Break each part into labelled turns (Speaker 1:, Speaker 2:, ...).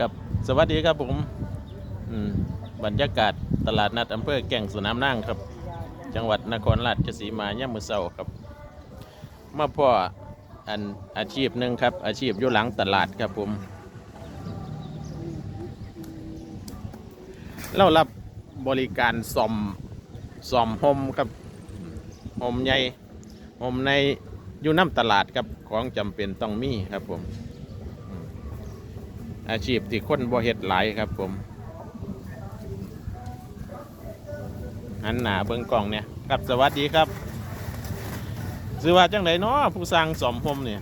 Speaker 1: กับสวัสดีครับผมบรรยากาศตลาดนัดอำเภอแก่งสนามนั่งครับ จังหวัดนครราชสีมาย่ามมือเศร้าครับมาพ่ออันอาชีพหนึ่งครับ อาชีพอยู่หลังตลาดครับผมเรารับบริการซ่อมซ่อมโฮมครับโฮมใหญ่โฮมในอยู่น้ำตลาดครับของจำเป็นต้องมีครับผม อาชีพที่คนบ่เฮ็ดหลายครับผมหันหน้าเบิ่งกล้องเนี่ยครับสวัสดีครับซื้อว่าจังไดเนาะผู้สร้างสมพมเนี่ย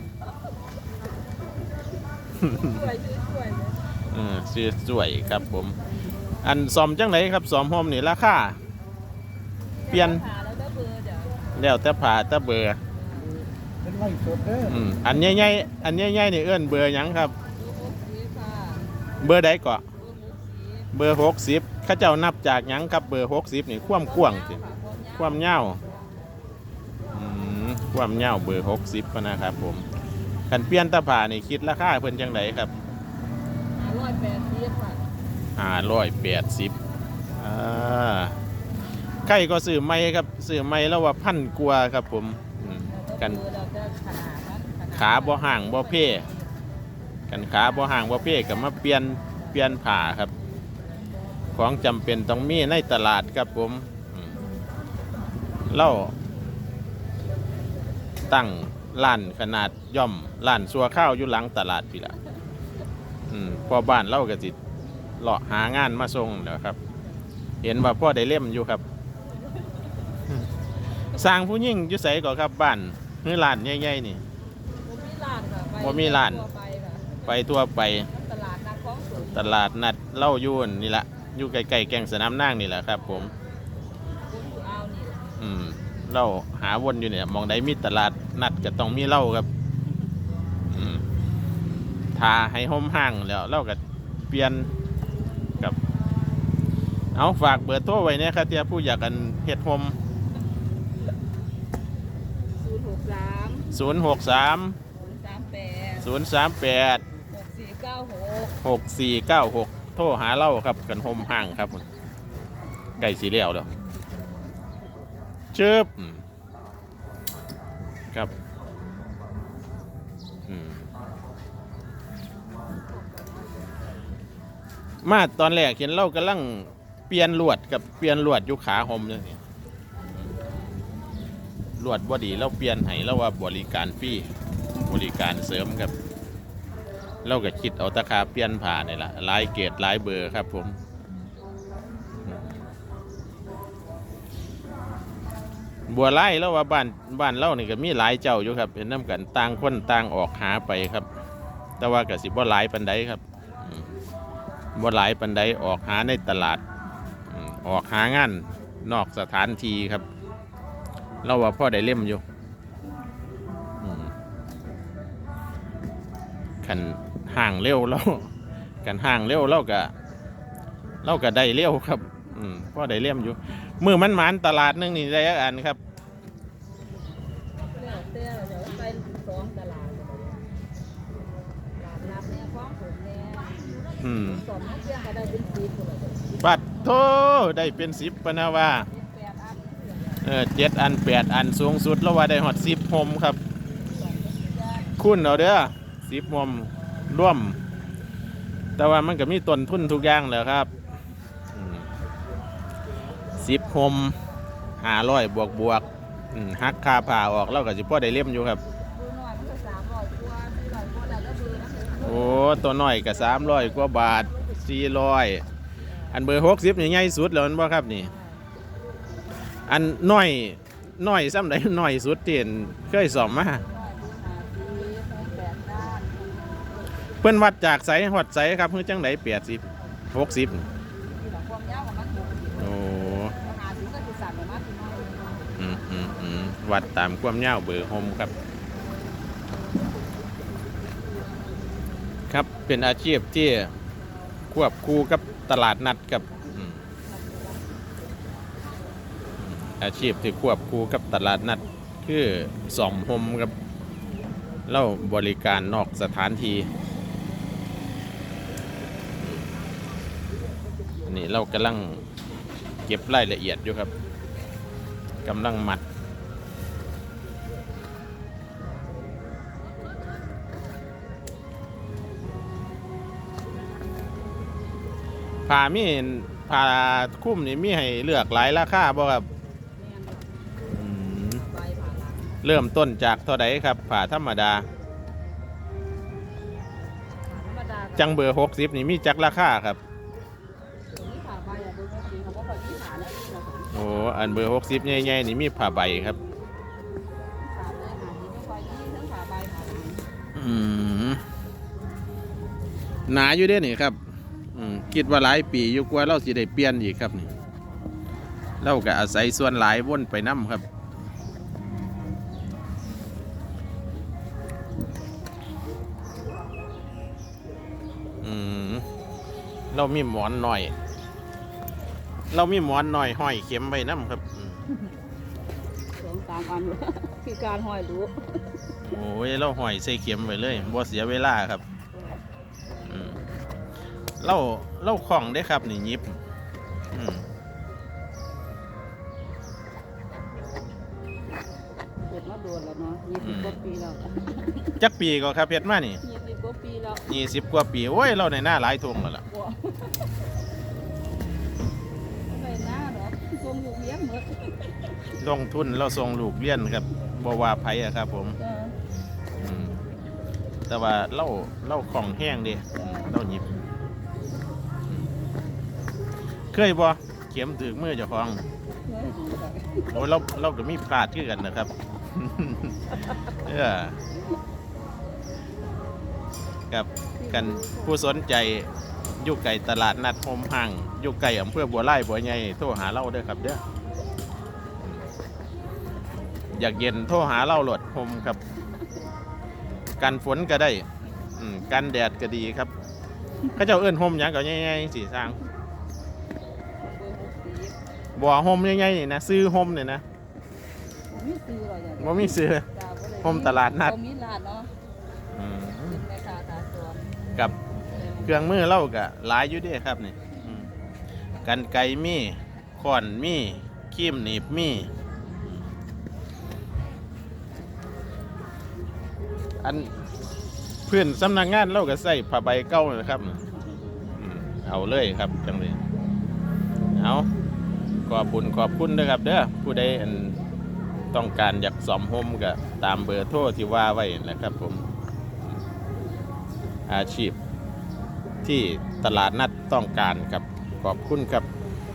Speaker 2: สวยสวยเลย
Speaker 1: เออซื้อสวยครับผม อันสอมจังไดครับสอมพมนี่ราคาเปลี่ยน
Speaker 2: หาแล้วก็เบอร์เดี๋ยว
Speaker 1: แล้วแต่ผ่าแต่เบอร์
Speaker 3: เป็นไร่สดเด้อ
Speaker 1: อืมอันใหญ่ๆอันใหญ่ๆนี่เอื้อนเบอร์หยังครับ
Speaker 2: ดูมุกสีค่ะ
Speaker 1: เบอร์ใดเกาะ
Speaker 2: ดูมุกสี
Speaker 1: เบอร์หกสิบข้าเจ้านับจากหยังครับเบอร์หกสิบนี่ความกว้างสิ
Speaker 2: ค่ะ
Speaker 1: ความยาวอืมความยาวเบอร์หกสิบนะครับผมขันเปลี่ยนตะผ่านี่คิดราคาเพิ่นจังไดครับ
Speaker 2: หาร้อยแปดสิบค่ะ
Speaker 1: ห้าร้อยแปดสิบอ่าใกล้ก็ซื้อไม่ครับซื้อไม่แล้วว่าพันกว่าครับผมอืม
Speaker 2: แล้ว
Speaker 1: กัน
Speaker 2: เบอร์เราจะขนาดนั้นขนาด
Speaker 1: ขาบ่ห่างบ่เพ่ กันขาบ่ห่างบ่เพ่ก็มาเปลี่ยนเปลี่ยนผ่าครับ ของจำเป็นต้องมีในตลาดครับผมอืมเล่าตั้งร้านขนาดย่อมร้านสัวข้าวอยู่หลังตลาดพี่ละอืมพอบ้านเล่าก็สิเลาะหางานมาส่งแล้วครับ เห็นว่าพ่อได้เล่มอยู่ครับ สร้างผู้ยิ่งอยู่ใสก่อนครับบ้านหรือร้านใหญ่ๆนี่
Speaker 2: บ่มีร้านค่ะไป
Speaker 1: บ่มีร้าน
Speaker 2: ทั่วไปค่ะ
Speaker 1: ไปทั่วไป
Speaker 2: ตลาดนัดของสูง
Speaker 1: ตลาดนัดเล่ายุ่นนี่แหละอยู่ใกล้ๆแก่งสนามนางนี่แหละครับ ผม
Speaker 2: คุณเอานี่
Speaker 1: อืมเล่าหาวนอยู่เนี่ยมองใดมีตลาดนัดก็ต้องมีเหล่าครับอืมทาให้ห่มห้างแล้วเล่าก็เปลี่ยนกับเอาฝากเบอร์โทรไว้เนี่ยครับที่ผู้อยากกันเฮ็ดโฮม
Speaker 2: ศูนย์หกสาม
Speaker 1: 0 6 3
Speaker 2: ศูนย์สามแปด
Speaker 1: 0 3 8
Speaker 2: หกสี่ เก้าหก
Speaker 1: หกสี่เก้าหกโทรหาเล่าครับกันโฮมห้างครับไก่สีเหลียวแล้วชึบครับมาตอนแรกเห็นเล่ากำลังเปลี่ยนลวดกับเปลี่ยนลวดอยู่ขาหอมเลยนี่ลวดบอดีเราเปลี่ยนให้เราว่าบริการฟรีบริการเสริมครับ เราก็คิดเอาตะคาเปลี่ยนผ่านี่แหละหลายเกรดหลายเบอร์ครับผมบัวไล่แล้วว่าบ้านบ้านเล่านี่ก็มีหลายเจ้าอยู่ครับเห็นน้ำกันต่างคนต่างออกหาไปครับ แต่ว่าก็สิบ่หลายปันไดครับบ่หลายปันไดออกหาในตลาดออกหางานนอกสถานที่ครับเราว่าพ่อได้เล่มอยู่ขัน ห่างเร็วแล้วกันห่างเร็วเราก็เราก็ได้เร็วครับ อืมพอได้เลี่ยมอยู่มือมันหมานตลาดนึงนี่ได้อันครับ
Speaker 2: เดี๋ยวเดี๋ยวเดี๋ยวไปสองตลาดตลาดนัดเนี่ยของผมเนี่ย
Speaker 1: อืม
Speaker 2: สองนักเรียนก็ได้เป็นสิบคนเลย
Speaker 1: บัตรโทได้เป็นสิบปนะว่าเออเจ็ดอันแปดอันสูงสุดแล้วว่าได้หอดสิบหมครับ คุณเอาเด้อสิบหม ร่วม แต่ว่ามันก็มีต้นทุนทุกอย่างแหล้วครับสิบหมหาร้อยบวกบวกอืมหักคาผ่าออกเราก็สิพ่อได้เล่มอยู่ครับ โอ้ตัวน้อยก็สามร้อยกว่าบาทสี่ร้อยอันเบอร์หกสิบนี่ใหญ่สุดแล้วแมันบ่ครับนี่ อันน้อยน้อยซ้ำใดน้อยสุดเตียนเคยสอบมา
Speaker 2: ร้อยดูหาสี่หกแปดด้าน
Speaker 1: เพิ่นวัดจากไสหอดไสครับเพื่อจังไดแปดสิบหกสิบ
Speaker 2: ที่หลังความยาวของมันหกสิบ
Speaker 1: โอ้
Speaker 2: หาสิบก็คือสั่นประมาณที่น้อย
Speaker 1: อืมอืมอืมวัดตามความยาวเบอร์โฮมครับ ครับเป็นอาชีพที่ควบคู่กับตลาดนัดกับอาชีพที่ควบคู่กับตลาดนัด คือสอมโฮมครับเล่าบริการนอกสถานที่ นี่เรากำลังเก็บรายละเอียดอยู่ครับกำลังมัดผ้ามีผ้าคลุ้มนี่มีให้เลือกหลายราคาบ่ครับ
Speaker 2: แม่น
Speaker 1: อืม
Speaker 2: ใบผ่าหลัง
Speaker 1: เริ่มต้นจากเท่าใดครับผ้าธรรมดา
Speaker 2: ผ่าธรรมดาก็
Speaker 1: จังเบอร์60นี่มีจักราคาครับ
Speaker 2: นี่
Speaker 1: โอ้อันเบอร์60ใหญ่ๆนี่มีผ้าใบครับ
Speaker 2: ผ่ายหาที่ไม่ค่อยนี่ทั้งผ่าใบผ่าหลัง
Speaker 1: อืมหนาอยู่เด้นี่ครับอืมคิดว่าหลายปีอยู่กว่าเราสิได้เปลี่ยนอีกครับนี่เราก็อาศัยส่วนหลายวนไปนํครับอืมเรามีหมอนหน่อย เรามีหมอนหน่อยห้อยเข็มไว้นํครับอืม
Speaker 2: สองสามอันคือการห้อยรู้
Speaker 1: โอ้ยเราห้อยใส่เข็มไว้เลยบ่เสียเวลาครับอืมเราเราคล่องได้ครับนี่ยิบอืม
Speaker 2: เกิดมาโดนแล้วเนาะยี่สิบกว่าปีแล้ว
Speaker 1: จักปีก็ครับเพชรมานี่
Speaker 2: ยี่สิบกว่าปีแล้ว
Speaker 1: ยี่สิบกว่าปีโอ้ยเราในหน้าหลายทงแล้วล่ะ
Speaker 2: บั เนาะทรงอยู่เลี้ยงหมด
Speaker 1: ลงทุนเราส่งลูกเรียนครับบ่ว่าไผอะครับ ผม
Speaker 2: เออ
Speaker 1: อืมแต่ว่าเราเราของแห้งเดิ
Speaker 2: เออ
Speaker 1: เราหยิบอืมเคยบ่เข็มถึงมือเจ้าของ
Speaker 2: เคยดูค่ะ
Speaker 1: โอ้ยเราเราก็มีพลาดคือกันนะครับ เออกับ กันผู้สนใจ อยู่ไก่ตลาดนัดโฮมห่างอยู่ไก่อำเภอบัวไร่บัวใหญ่โทรหาเราเด้อครับเด้ออยากเย็นโทรหาเราโหลดโฮมครับ กันฝนก็ได้อืมกันแดดก็ดีครับเขาเจ้าเอื้นโฮมหยังก็ใหญ่ๆสีสร้าง
Speaker 2: เบอร์หกสิบ
Speaker 1: บัวโฮมใหญ่ๆนี่นะซื้อโฮมเนี่ยนะ
Speaker 2: ผมมีซื้อหรอกอย่าง
Speaker 1: บ่มีซื้อ
Speaker 2: จ้าบ่ได้
Speaker 1: โฮมตลาดนัด
Speaker 2: บ่มีลาดเนาะ
Speaker 1: อืม
Speaker 2: เป็นแม่ค้าตาสวน
Speaker 1: กับ เครื่องมือเล่าก็หลายอยู่เด้ครับนี่กันไก่มีขอนมีคีมหนีบมี อันเพื่อนสำนักงานเราก็ใส่ผ้าใบเก้านะครับเอาเลยครับจังเลยเอาขอบบุญขอบคุณนะครับเด้อผู้ใดอันต้องการอยากสอมโฮมก็ตามเบอร์โทรที่ว่าไว้นะครับผมอาชีพ ที่ตลาดนัดต้องการครับขอบคุณครับ